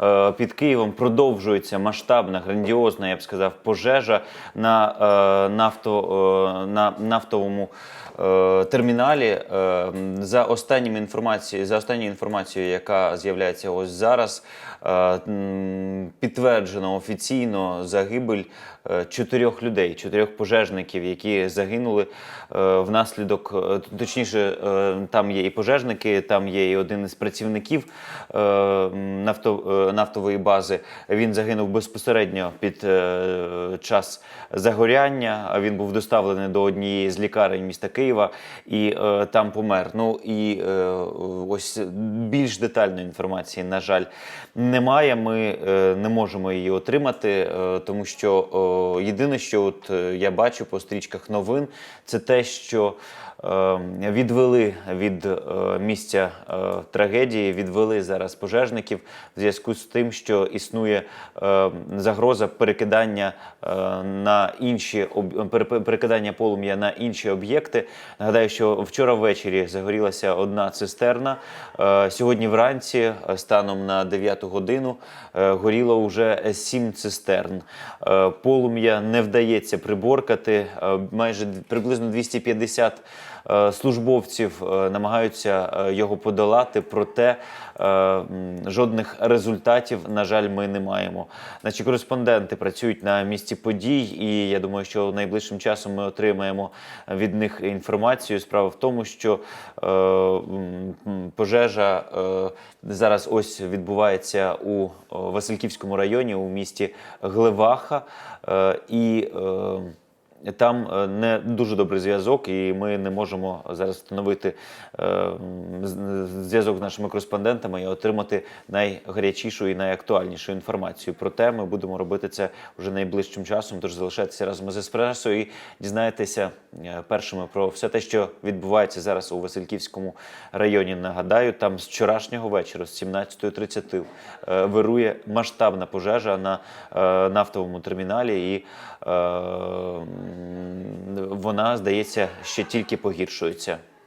е, під Києвом продовжується масштабна, грандіозна, я б сказав, пожежа на, е, нафто, е, на нафтовому терміналі. За останніми інформацією, за останньою інформацією, яка з'являється ось зараз, підтверджено офіційно загибель чотирьох людей, чотирьох пожежників, які загинули внаслідок, точніше, там є і пожежники, там є і один із працівників нафто, нафтової бази. Він загинув безпосередньо під е, час загоряння. Він був доставлений до однієї з лікарень міста Києва і е, там помер. Ну і е, ось більш детальної інформації, на жаль, немає. Ми не можемо її отримати, тому що єдине, що от я бачу по стрічках новин, це те, що відвели від місця трагедії, відвели зараз пожежників в зв'язку тим, що існує е, загроза перекидання е, на інші об- перекидання полум'я на інші об'єкти. Нагадаю, що вчора ввечері загорілася одна цистерна. Е, Сьогодні вранці, е, станом на 9 годину, е, горіло вже сім цистерн. Е, Полум'я не вдається приборкати. Е, Майже приблизно 250 е, службовців е, намагаються його подолати, проте жодних результатів, на жаль, ми не маємо. Наші кореспонденти працюють на місці подій, і я думаю, що найближчим часом ми отримаємо від них інформацію. Справа в тому, що е, пожежа е, зараз ось відбувається у Васильківському районі у місті Глеваха. Е, і е, там е, не дуже добрий зв'язок, і ми не можемо зараз встановити е, зв'язок з нашими кореспондентами і отримати найгарячішу і найактуальнішу інформацію. Проте ми будемо робити це вже найближчим часом. Тож залишайтеся разом з еспресо і дізнаєтеся е, першими про все те, що відбувається зараз у Васильківському районі. Нагадаю, там з вчорашнього вечора, з 17.30, е, вирує масштабна пожежа на нафтовому терміналі, і вона, здається, ще тільки погіршується.